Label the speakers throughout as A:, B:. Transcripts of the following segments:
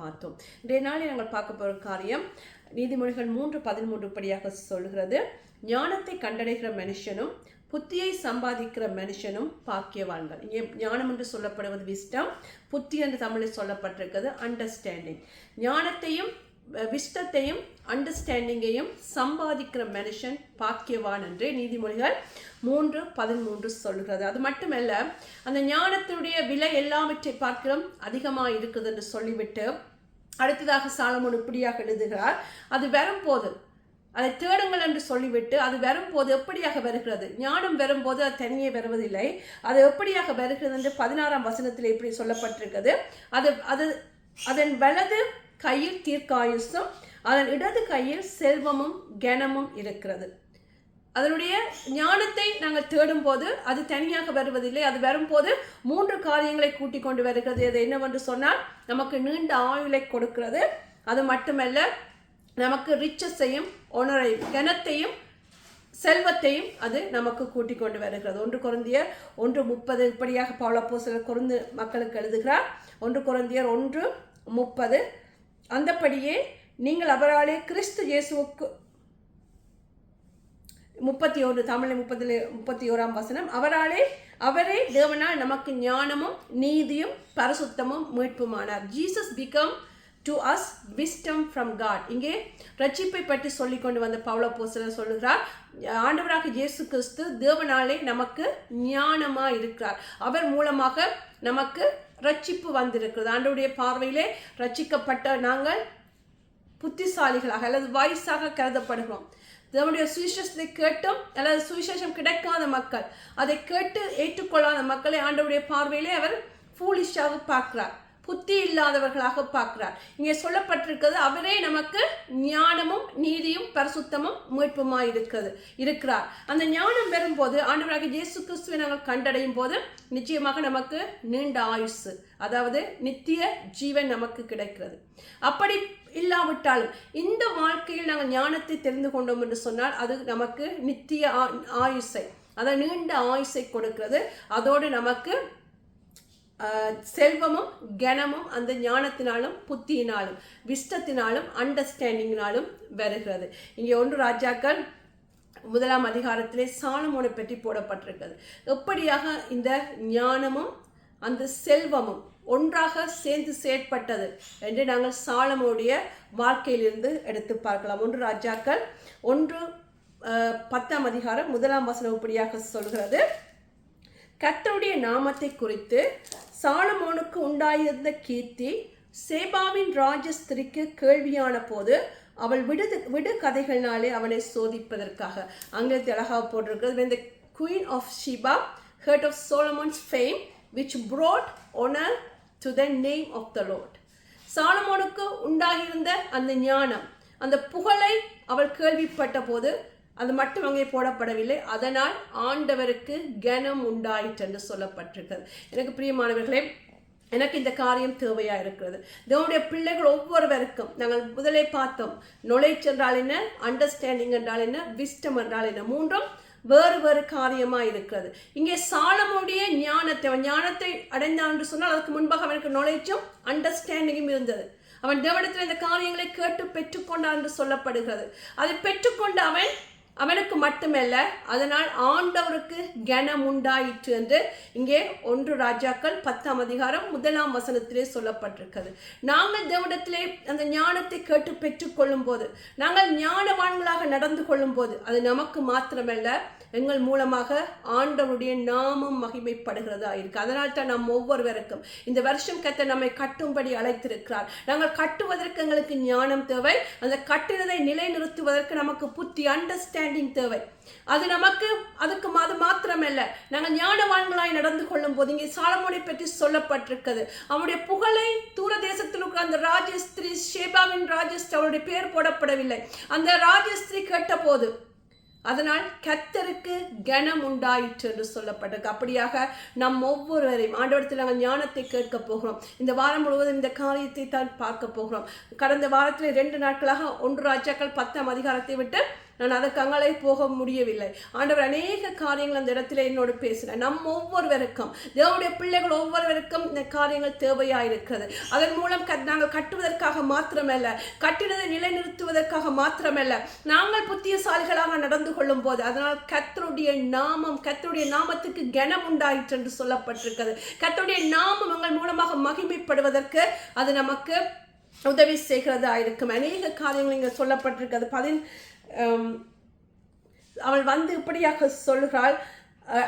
A: பார்த்தோம். இன்றைய நாளில் நாங்கள் பார்க்க போகிற காரியம் நீதிமொழிகள் மூன்று பதிமூன்று படியாக சொல்கிறது. ஞானத்தை கண்டடைகிற மனுஷனும் புத்தியை சம்பாதிக்கிற மனுஷனும் பாக்கியவான்கள். இங்கே ஞானம் என்று சொல்லப்படுவது விஸ்டம் புத்தி என்று தமிழில் சொல்லப்பட்டிருக்கிறது அண்டர்ஸ்டாண்டிங் ஞானத்தையும் விஷ்டத்தையும் அண்டர்ஸ்டாண்டிங்கையும் சம்பாதிக்கிற மனுஷன் பாக்கியவான் என்று நீதிமொழிகள் மூன்று பதிமூன்று சொல்கிறது அது மட்டுமல்ல அந்த ஞானத்தினுடைய விலை எல்லாவற்றை பார்க்கிறோம் அதிகமாக இருக்குது என்று சொல்லிவிட்டு அடுத்ததாக சாலமோன் இப்படியாக எழுதுகிறார். அது வரும்போது அதை தேடுங்கள் என்று சொல்லிவிட்டு அது வரும்போது எப்படியாக வருகிறது? ஞானம் வரும்போது அது தனியே வருவதில்லை. அது எப்படியாக வருகிறது என்று பதினாறாம் வசனத்தில் இப்படி சொல்லப்பட்டிருக்கிறது. அது அது அதன் வலது கையில் தீர்க்காயுசும் அதன் இடது கையில் செல்வமும் கனமும் இருக்கிறது. அதனுடைய ஞானத்தை நாங்கள் தேடும்போது அது தனியாக வருவதில்லை. அது வரும்போது மூன்று காரியங்களை கூட்டிக் கொண்டு வருகிறது. அது என்னவென்று சொன்னால் நமக்கு நீண்ட ஆயுளை கொடுக்கிறது. அது மட்டுமல்ல நமக்கு ரிச்சஸையும் ஒனரை கனத்தையும் செல்வத்தையும் அது நமக்கு கூட்டிக் கொண்டு வருகிறது. ஒன்று குழந்தையர் ஒன்று முப்பது இப்படியாக பல சில குறைந்து மக்களுக்கு எழுதுகிறார். ஒன்று குழந்தையர் ஒன்று முப்பது. அந்தப்படியே நீங்கள் அவராலே கிறிஸ்து இயேசுவுக்கு முப்பத்தி ஒன்று தமிழ் முப்பதில் முப்பத்தி ஓராம் வசனம் அவராலே அவரே தேவனால் நமக்கு ஞானமும் நீதியும் பரசுத்தமும் மீட்புமானார். Jesus become to us wisdom from God இங்கே ரட்சிப்பை பற்றி சொல்லி கொண்டு வந்த பவுல போசலர் சொல்லுகிறார் ஆண்டவராக இயேசு கிறிஸ்து தேவனாலே நமக்கு ஞானமாக இருக்கிறார் அவர் மூலமாக நமக்கு ரட்சிப்பு வந்திருக்கிறது. ஆண்டவுடைய பார்வையிலே ரட்சிக்கப்பட்ட நாங்கள் புத்திசாலிகளாக அல்லது வாய்ஸாக கருதப்படுகிறோம். நம்முடைய சுவிசேஷத்தை கேட்டும் அல்லது சுவிசேஷம் கிடைக்காத மக்கள் அதை கேட்டு ஏற்றுக்கொள்ளாத மக்களை ஆண்டவுடைய பார்வையிலே அவர் ஃபூலிஷாக பார்க்கிறார். புத்தி இல்லாதவர்களாக பார்க்கிறார். இங்கே சொல்லப்பட்டிருக்கிறது அவரே நமக்கு ஞானமும் நீதியும் பரிசுத்தமும் மீட்புமாய் இருக்கிறது இருக்கிறார். அந்த ஞானம் பெறும்போது ஆண்டவராக இயேசு கிறிஸ்துவை நாங்கள் கண்டடையும் போது நிச்சயமாக நமக்கு நீண்ட ஆயுசு அதாவது நித்திய ஜீவன் நமக்கு கிடைக்கிறது. அப்படி இல்லாவிட்டாலும் இந்த வாழ்க்கையில் நாங்கள் ஞானத்தை தெரிந்து கொண்டோம் என்று சொன்னால் அது நமக்கு நித்திய ஆயுசை அதை நீண்ட ஆயுசை கொடுக்கிறது. அதோடு நமக்கு செல்வமும் கனமும் அந்த ஞானத்தினாலும் புத்தியினாலும் விஷ்டத்தினாலும் அண்டர்ஸ்டாண்டிங்கினாலும் வருகிறது. இங்கே ஒன்று ராஜாக்கள் முதலாம் அதிகாரத்திலே சாலமோனை பற்றி போடப்பட்டிருக்கிறது. எப்படியாக இந்த ஞானமும் அந்த செல்வமும் ஒன்றாக சேர்ந்து செயற்பட்டது என்று நாங்கள் சாலமோடைய வாழ்க்கையிலிருந்து எடுத்து பார்க்கலாம். ஒன்று ராஜாக்கள் ஒன்று பத்தாம் அதிகாரம் முதலாம் வசனம் இப்படியாக சொல்கிறது. கத்தருடைய நாமத்தை குறித்து சாலமோனுக்கு உண்டாயிருந்த கீர்த்தி சேபாவின் ராஜஸ்திரிக்கு கேள்வியான போது அவள் விடுது விடு கதைகள்னாலே அவனை சோதிப்பதற்காக. அங்கே அழகாக போட்டிருக்கிறது இந்த queen of Sheba heard of Solomon's fame which brought honour to the name of the Lord சாலமோனுக்கு உண்டாகியிருந்த அந்த ஞானம் அந்த புகழை அவள் கேள்விப்பட்ட போது அது மட்டும் அங்கே போடப்படவில்லை. அதனால் ஆண்டவருக்கு கனம் உண்டாயிற்று என்று சொல்லப்பட்டிருக்கிறது. எனக்கு பிரியமானவர்களே எனக்கு இந்த காரியம் தேவையாக இருக்கிறது. தேவனுடைய பிள்ளைகள் ஒவ்வொருவருக்கும் நாங்கள் முதலே பார்த்தோம். நொலேஜ் என்றால் என்ன? அண்டர்ஸ்டாண்டிங் என்றால் என்ன? விஸ்டம் என்றால் என்ன? மூன்றும் வேறு வேறு காரியமாக இருக்கிறது. இங்கே சாலமுடைய ஞானத்தை அவன் ஞானத்தை அடைந்தான் என்று சொன்னால் அதுக்கு முன்பாக அவனுக்கு நொலேஜும் அண்டர்ஸ்டாண்டிங்கும் இருந்தது. அவன் தேவனத்தில் இந்த காரியங்களை கேட்டு பெற்றுக்கொண்டான் என்று சொல்லப்படுகிறது. அதை பெற்றுக்கொண்ட அவன் அவனுக்கு மட்டுமல்ல அதனால் ஆண்டவருக்கு கனம் உண்டாயிற்று என்று இங்கே ஒன்று ராஜாக்கள் பத்தாம் அதிகாரம் முதலாம் வசனத்திலே சொல்லப்பட்டிருக்கிறது. நாங்கள் தேவடத்திலே அந்த ஞானத்தை கேட்டு பெற்றுக்கொள்ளும் போது நாங்கள் ஞானவான்களாக நடந்து கொள்ளும் போது அது நமக்கு மாத்திரமல்ல எங்கள் மூலமாக ஆண்டவருடைய நாமம் மகிமைப்படுகிறதா இருக்கு. அதனால் தான் நம் ஒவ்வொருவருக்கும் இந்த வருஷம் கத்த நம்மை கட்டும்படி அழைத்திருக்கிறார். நாங்கள் கட்டுவதற்கு எங்களுக்கு ஞானம் தேவை. அந்த கட்டினதை நிலைநிறுத்துவதற்கு நமக்கு புத்தி அண்டர்ஸ்டாண்டிங் தேவை. அது நமக்கு அதுக்கு அது மாத்திரமல்ல. நாங்கள் ஞானவான்களாய் நடந்து கொள்ளும் போது இங்கே சாலமோனை பற்றி சொல்லப்பட்டிருக்கிறது. அவனுடைய புகழை தூர தேசத்தில் அந்த ராஜஸ்திரி ஷேபாவின் ராஜஸ்திரி அவருடைய பெயர் போடப்படவில்லை. அந்த ராஜஸ்திரி கேட்டபோது அதனால் கத்தருக்கு கனம் உண்டாயிற்று என்று சொல்லப்பட்டிருக்கு. அப்படியாக நம் ஒவ்வொருவரையும் ஆண்டவரத்தில் நாங்கள் ஞானத்தை கேட்க போகிறோம். இந்த வாரம் முழுவதும் இந்த காரியத்தை தான் பார்க்க போகிறோம். கடந்த வாரத்தில் ரெண்டு நாட்களாக ஒன்று ராஜாக்கள் பத்தாம் அதிகாரத்தை விட்டு நான் அதற்கு போக முடியவில்லை. ஆண்டவர் அநேக காரியங்கள் அந்த இடத்துல என்னோடு பேசுகிறேன் நம் ஒவ்வொருவருக்கும் தேவனுடைய பிள்ளைகள் ஒவ்வொருவருக்கும் இந்த காரியங்கள் தேவையாயிருக்கிறது. அதன் மூலம் க- நாங்கள் கட்டுவதற்காக மாத்திரமல்ல கட்டிடத்தை நிலைநிறுத்துவதற்காக மாத்திரமல்ல நாங்கள் புத்தியசாலிகளாக நடந்து கொள்ளும் போது அதனால் கத்தருடைய நாமம் கத்தருடைய நாமத்துக்கு கனம் உண்டாயிற்று என்று சொல்லப்பட்டிருக்கிறது. கத்தருடைய நாமம் எங்கள் மூலமாக மகிமைப்படுவதற்கு அது நமக்கு உதவி செய்கிறதா இருக்கும் அநேக காரியங்கள் இங்கே சொல்லப்பட்டிருக்கிறது. பதின் Um, அவள் வந்து இப்படியாக சொல்கிறாள்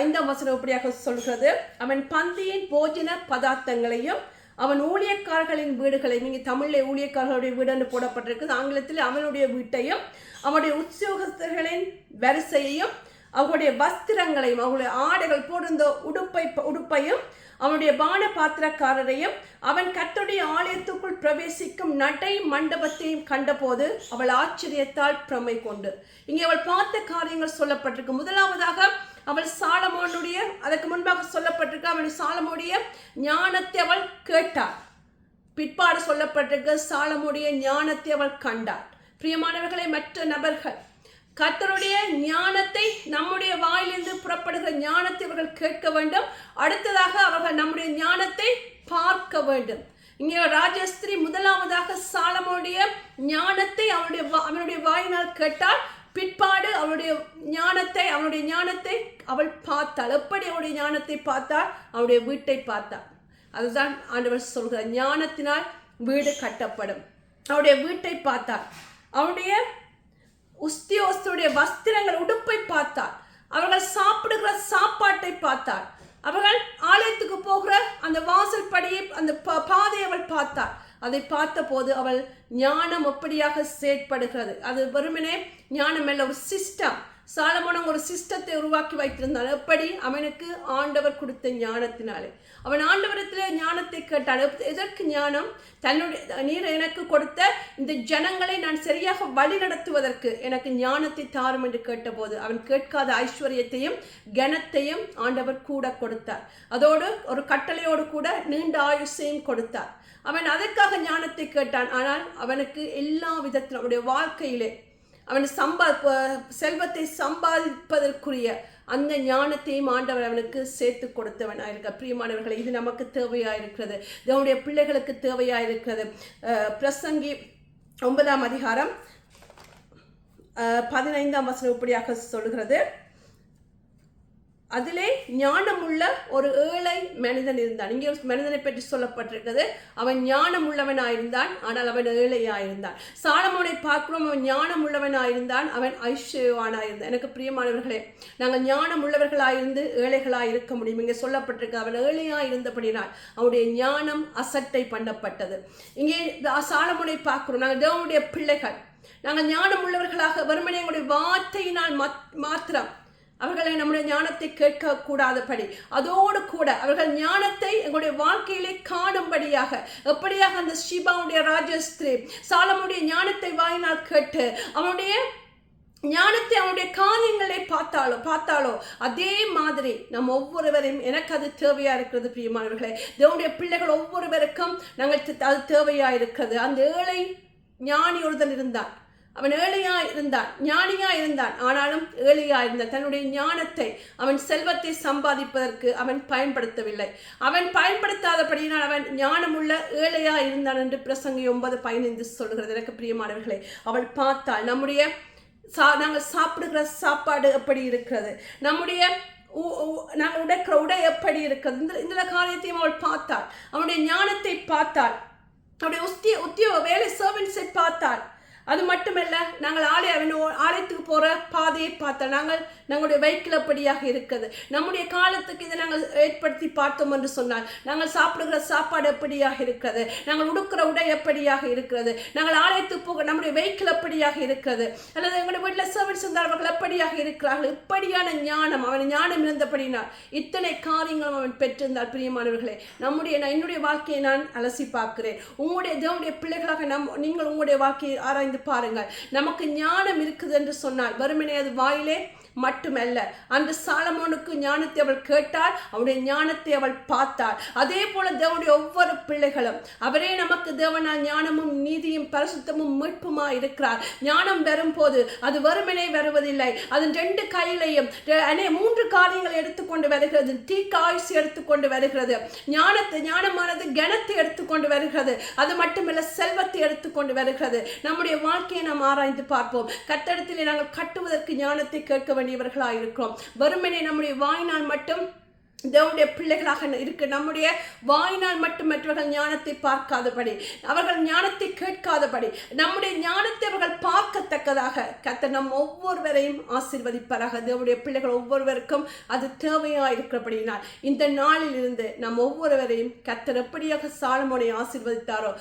A: ஐந்தாம் வசனம் இப்படியாக சொல்கிறது. அவன் பந்தியின் போஜன பதார்த்தங்களையும் அவன் ஊழியக்காரர்களின் வீடுகளையும் இங்கே தமிழில் ஊழியக்காரர்களுடைய வீடுன்னு போடப்பட்டிருக்குது ஆங்கிலத்தில் அவனுடைய வீட்டையும் அவனுடைய உத்தியோகஸ்தர்களின் வரிசையையும் அவங்களுடைய வஸ்திரங்களையும் அவங்களுடைய ஆடைகள் போட்டிருந்த உடுப்பை உடுப்பையும் அவனுடைய பான பாத்திரக்காரரையும் அவன் கர்த்தருடைய ஆலயத்துக்குள் பிரவேசிக்கும் நடை மண்டபத்தையும் கண்டபோது அவள் ஆச்சரியத்தால் பிரமை கொண்டு. இங்கே அவள் பார்த்த காரியங்கள் சொல்லப்பட்டிருக்கு. முதலாவதாக அவள் சாலமோனுடைய அதற்கு முன்பாக சொல்லப்பட்டிருக்கு அவளுடைய சாலமோடைய ஞானத்தை அவள் கேட்டாள். பிற்பாடு சொல்லப்பட்டிருக்க சாலமுடைய ஞானத்தை அவள் கண்டாள். பிரியமானவர்களை மற்ற நபர்கள் கத்தருடைய ஞானத்தை நம்முடைய வாயிலிருந்து புறப்படுகிற ஞானத்தை இவர்கள் கேட்க வேண்டும். அடுத்ததாக அவர்கள் நம்முடைய ஞானத்தை பார்க்க வேண்டும். இங்கே ராஜஸ்திரி முதலாவதாக சாலமோடைய ஞானத்தை அவனுடைய வா- அவனுடைய வாயினால் கேட்டால் பிற்பாடு அவளுடைய ஞானத்தை அவனுடைய ஞானத்தை அவள் பார்த்தாள். எப்படி அவளுடைய ஞானத்தை பார்த்தாள்? அவளுடைய வீட்டை பார்த்தாள். அதுதான் ஆண்டவர் சொல்கிறார். ஞானத்தினால் வீடு கட்டப்படும். அவருடைய வீட்டை பார்த்தாள். அவருடைய வஸ்திரங்கள் உடுப்பை பார்த்தார். அவர்கள் சாப்பிடுகிற சாப்பாட்டை பார்த்தார். அவர்கள் ஆலயத்துக்கு போகிற அந்த வாசல் படியை அந்த பா- பாதையை அவள் பார்த்தார். அதை பார்த்தபோது அவள் ஞானம் எப்படியாக செயற்படுகிறது. அது வெறுமனே ஞானம் அல்ல ஒரு சிஸ்டம். சாலமோன் ஒரு சிஸ்டத்தை உருவாக்கி வைத்திருந்தான் எப்படி? அவனுக்கு ஆண்டவர் கொடுத்த ஞானத்தினாலே. அவன் ஆண்டவரத்தில் ஞானத்தை கேட்டான் எதற்கு ஞானம்? தன்னுடைய நீர் எனக்கு கொடுத்த இந்த ஜனங்களை நான் சரியாக வழி நடத்துவதற்கு எனக்கு ஞானத்தை தாரும் என்று கேட்டபோது அவன் கேட்காத ஐஸ்வர்யத்தையும் கனத்தையும் ஆண்டவர் கூட கொடுத்தார். அதோடு ஒரு கட்டளையோடு கூட நீண்ட ஆயுசையும் கொடுத்தார். அவன் அதற்காக ஞானத்தை கேட்டான். ஆனால் அவனுக்கு எல்லா விதத்திலும் அவனுடைய வாழ்க்கையிலே அவன் சம்பா செல்வத்தை சம்பாதிப்பதற்குரிய அந்த ஞானத்தையும் ஆண்டவர் அவனுக்கு சேர்த்து கொடுத்தவனாக இருக்க பிரியமானவர்களை இது நமக்கு தேவையாக இருக்கிறது தேவனுடைய பிள்ளைகளுக்கு தேவையாக இருக்கிறது பிரசங்கி ஒன்பதாம் அதிகாரம் பதினைந்தாம் வசனம் இப்படியாக சொல்கிறது அதிலே ஞானமுள்ள ஒரு ஏழை மனிதன் இருந்தான். இங்கே ஒரு மனிதனை பற்றி சொல்லப்பட்டிருக்கிறது. அவன் ஞானம் உள்ளவனாயிருந்தான் ஆனால் அவன் ஏழையாயிருந்தான். சாலமோனை பார்க்கிறோம் அவன் ஞானம் உள்ளவனாயிருந்தான் அவன் ஐஸ்வர்யவானாயிருந்தான். எனக்கு பிரியமானவர்களே நாங்கள் ஞானம் உள்ளவர்களாயிருந்து ஏழைகளாக இருக்க முடியும். இங்கே சொல்லப்பட்டிருக்கு அவன் ஏழையாக இருந்தபடினால் அவனுடைய ஞானம் அசட்டை பண்ணப்பட்டது. இங்கே இந்த சாலமோனை பார்க்கிறோம் நாங்கள் தேவனுடைய பிள்ளைகள். நாங்கள் ஞானம் உள்ளவர்களாக எங்களுடைய வார்த்தையினால் மத்- மாத்திரம் அவர்களை நம்முடைய ஞானத்தை கேட்க கூடாதபடி அதோடு கூட அவர்கள் ஞானத்தை எங்களுடைய வாழ்க்கையிலே காணும்படியாக எப்படியாக அந்த ஷிபாவுடைய ராஜஸ்திரி சாலமுடைய ஞானத்தை வாயினால் கேட்டு அவனுடைய ஞானத்தை அவனுடைய காரியங்களை பார்த்தாலோ பார்த்தாலோ அதே மாதிரி நம் ஒவ்வொருவரையும் எனக்கு அது தேவையாக இருக்கிறது பிரியமானவர்களே. தேவனுடைய பிள்ளைகள் ஒவ்வொருவருக்கும் நாங்கள் அது தேவையாக இருக்கிறது. அந்த ஏழை ஞானி ஒருதன் இருந்தான். அவன் ஏழையா இருந்தான் ஞானியா இருந்தான் ஆனாலும் ஏழையா இருந்தான் தன்னுடைய ஞானத்தை அவன் செல்வத்தை சம்பாதிப்பதற்கு அவன் பயன்படுத்தவில்லை. அவன் பயன்படுத்தாதபடியினால் அவன் ஞானமுள்ள ஏழையா இருந்தான் என்று பிரசங்கி ஒன்பது பதினைந்து சொல்கிறது எனக்கு பிரியமானவர்களை அவள் பார்த்தாள் நம்முடைய சா நாங்கள் சாப்பிடுகிற சாப்பாடு எப்படி இருக்கிறது? நம்முடைய உ- உ- நாங்கள் உடைக்கிற உடை எப்படி இருக்கிறது? இந்த இந்த காரியத்தையும் அவள் பார்த்தாள். அவனுடைய ஞானத்தை பார்த்தாள். அவனுடைய உத்திய உத்தியோக வேலை சர்வன்ஸை பார்த்தாள். அது மட்டுமல்ல நாங்கள் ஆலய ஆலயத்துக்கு போகிற பாதையை பார்த்தோம் நாங்கள் நம்முடைய வெஹிக்கிள் அப்படியாக இருக்குது நம்முடைய காலத்துக்கு இதை நாங்கள் ஏற்படுத்தி பார்த்தோம் என்று சொன்னால் நாங்கள் சாப்பிடுகிற சாப்பாடு எப்படியாக இருக்கிறது? நாங்கள் உடுக்கிற உடை எப்படியாக இருக்கிறது? நாங்கள் ஆலயத்துக்கு போக நம்முடைய வெஹிக்கிள் எப்படியாக இருக்கிறது? அல்லது எங்களுடைய வீட்டில் சர்வன்ஸ் இருந்தால் எப்படியாக இருக்கிறார்கள்? இப்படியான ஞானம் அவன் ஞானம் இருந்தபடினால் இத்தனை காரியங்களும் அவன் பெற்றிருந்தால் பிரியமானவர்களே நம்முடைய நான் என்னுடைய வாழ்க்கையை நான் அலசி பார்க்கிறேன். உங்களுடைய தேவனுடைய பிள்ளைகளாக நம் நீங்கள் உங்களுடைய வாழ்க்கையை ஆராய்ந்து பாருங்கள் நமக்கு ஞானம் இருக்குது என்று சொன்னால் வெறுமனே அது வாயிலே மட்டுமல்ல அந்த சாலமோனுக்கு ஞானத்தை அவள் கேட்டாள் அவனுடைய ஞானத்தை அவள் பார்த்தாள். அதே போல தேவனுடைய ஒவ்வொரு பிள்ளைகளும் அவரே நமக்கு தேவனா ஞானமும் நீதியும் பரிசுத்தமும் மீட்புமா இருக்கிறார். ஞானம் வரும்போது அது வெறுமனே வருவதில்லை. அதன் ரெண்டு கையிலையும் மூன்று காரியங்களை எடுத்துக்கொண்டு வருகிறது. தீக்காய்ச்சி எடுத்துக்கொண்டு வருகிறது. ஞானத்தை ஞானமானது கனத்தை எடுத்துக்கொண்டு வருகிறது. அது மட்டுமல்ல செல்வத்தை எடுத்துக்கொண்டு வருகிறது. நம்முடைய வாழ்க்கையை நாம் ஆராய்ந்து பார்ப்போம். கட்டடத்திலே நாங்கள் கட்டுவதற்கு ஞானத்தை கேட்க வேண்டியவர்களாக இருக்கிறோம் வறுமனை நம்முடைய வாயினால் மட்டும் தேவனுடைய பிள்ளைகளாக இருக்கு நம்முடைய வாயினால் மட்டும் மற்றவர்கள் ஞானத்தை பார்க்காதபடி அவர்கள் ஞானத்தை கேட்காதபடி நம்முடைய ஞானத்தை அவர்கள் பார்க்கத்தக்கதாக கத்த நம் ஒவ்வொருவரையும் ஆசீர்வதிப்பாராக. தேவனுடைய பிள்ளைகள் ஒவ்வொருவருக்கும் அது தேவையாக இருக்கிறபடினால் இந்த நாளில் இருந்து நம் ஒவ்வொருவரையும் கத்தர் எப்படியாக சாலமோனை ஆசிர்வதித்தாரோ